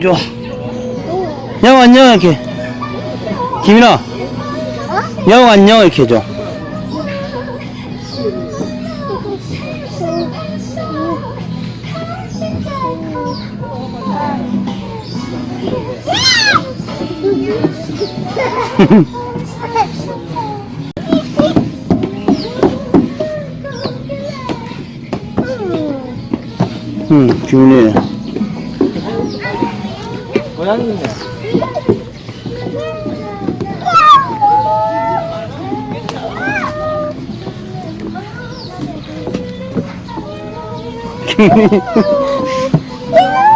줘. 영 안녕 이렇게. 김인아. 영 안녕 이렇게 해줘. 응, 김인이. 고양이 있네.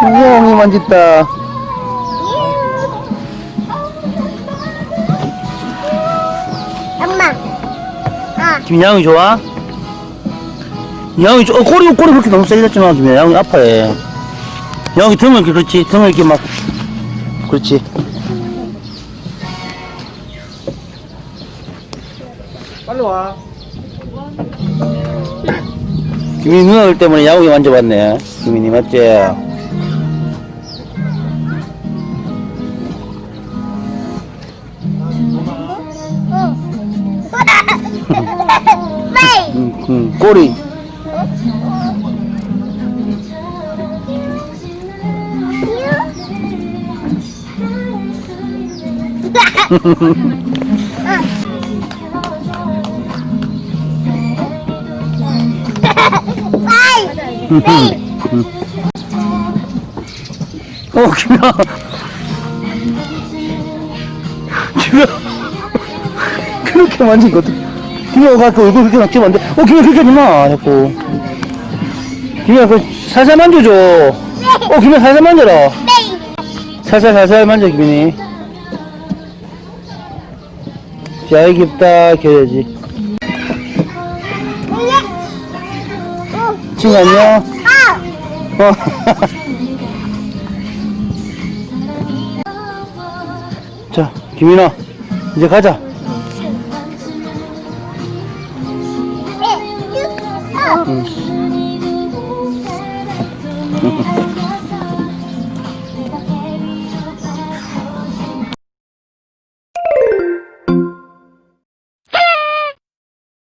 우엉이 만졌다. 엄마. 아, 김양이 좋아? 양이 좋, 어, 꼬리, 꼬리 그렇게 너무 세게 잡지 마, 김양. 양이 아파해. 양이 등을 이렇게, 그렇지. 등을 이렇게 막, 그렇지. 빨리 와. 김이 누나 올 때문에 야옹이 만져봤네. 김인이 맞지? 메이. 응, 응, 꼬리. 어, 김양. 김양. 그렇게 만지니까 어떡해. 김양 가서 얼굴 그렇게 막지면 안 돼. 어, 김양 그렇게 하지 마, 자꾸. 김양 그 살살 만져줘. 어, 김양 살살 만져라. 살살 살살 만져, 김인이. 자, 귀엽다, 이렇게 해야지. 친구 안녕. 아. 어. 자, 김인아, 이제 가자. 아. 응.